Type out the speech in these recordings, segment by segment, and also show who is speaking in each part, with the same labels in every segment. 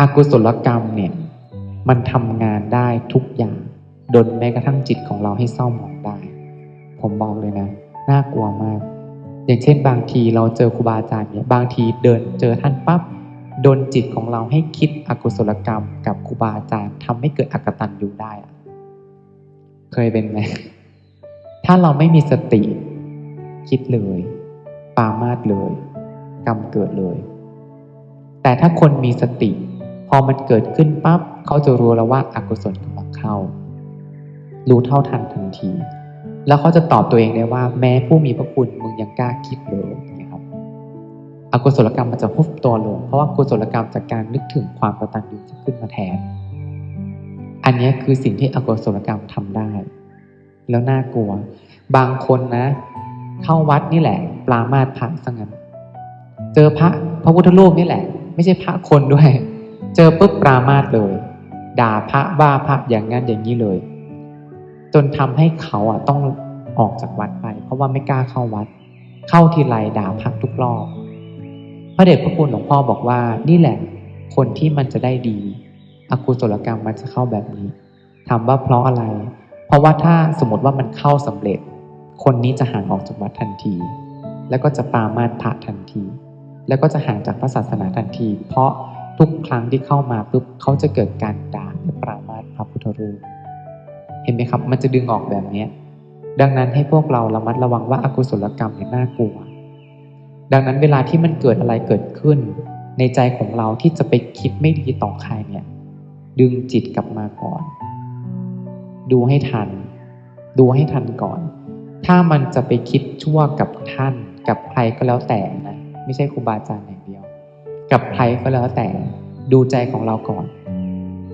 Speaker 1: อกุศลกรรมเนี่ยมันทำงานได้ทุกอย่างดนแม้กระทั่งจิตของเราให้เศร้าหมองได้ ผมบอกเลยนะน่ากลัวมาก อย่างเช่น บางทีเราเจอครูบาอาจารย์เนี่ยบางทีเดินเจอท่านปั๊บดนจิตของเราให้คิดอกุศลกรรม กับครูบาอาจารย์ทำให้เกิดอกตันอยู่ได้อะเคยเป็นไหมถ้าเราไม่มีสติ คิดเลย ปามาดเลย กรรมเกิดเลย แต่ถ้าคนมีสติ อมันเกิดขึ้นปั๊บเขาจะรู้แล้วว่าอากุศลกำลังเข้า รู้เท่าทันทันที แล้วเขาจะตอบตัวเองได้ว่า แม้ผู้มีพระคุณมึงยังกล้าคิดเลยนะครับอกุศลกรรมมันจะพุบตัวลง เพราะว่ากุศลกรรมจากการนึกถึงความกตัญญูจะขึ้นมาแทน อันนี้คือสิ่งที่อกุศลกรรมทำได้ แล้วน่ากลัว บางคนนะ เข้าวัดนี่แหละปรามาสพระซะงั้น เจอพระพระพุทธรูปนี่แหละ ไม่ใช่พระคนด้วย เจอปุ๊บปรามาสเลย ด่าพระว่าพระอย่างนั้นอย่างนี้เลย จนทำให้เขาอะต้องออกจากวัดไป เพราะว่าไม่กล้าเข้าวัด เข้าทีไรด่าพระทุกรอบพระเดชพระคุณหลวงพ่อบอกว่านี่แหละ คนที่มันจะได้ดีอกุศลกรรมมันจะเข้าแบบนี้ถามว่าเพราะอะไร เพราะว่าถ้าสมมติว่ามันเข้าสำเร็จ คนนี้จะห่างออกจากวัดทันที แล้วก็จะปรามาสพระทันที แล้วก็จะห่างจากพระศาสนาทันที เพราะ ทุกครั้งที่เข้ามาปุ๊บเขาจะเกิดการด่าและปรามาสพระพุทธรูปเห็นไหมครับ มันจะดึงออกแบบเนี้ยดังนั้นให้พวกเราระมัดระวังว่าอากุศลกรรมเนี่ยน่ากลัว ดังนั้นเวลาที่มันเกิดอะไรเกิดขึ้น ในใจของเราที่จะไปคิดไม่ดีต่อใครเนี่ย ดึงจิตกลับมาก่อน ดูให้ทัน ดูให้ทันก่อน ถ้ามันจะไปคิดชั่วกับท่าน กับใครก็แล้วแต่นะ ไม่ใช่ครูบาอาจารย์เดีย กับใครก็แล้วแต่ดูใจของเราก่อน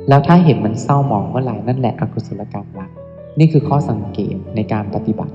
Speaker 1: แล้วถ้าเห็นมันเศร้าหมองเมื่อไหร่นั่นแหละอกุศลกรรมละนี่คือข้อสังเกตในการปฏิบัติ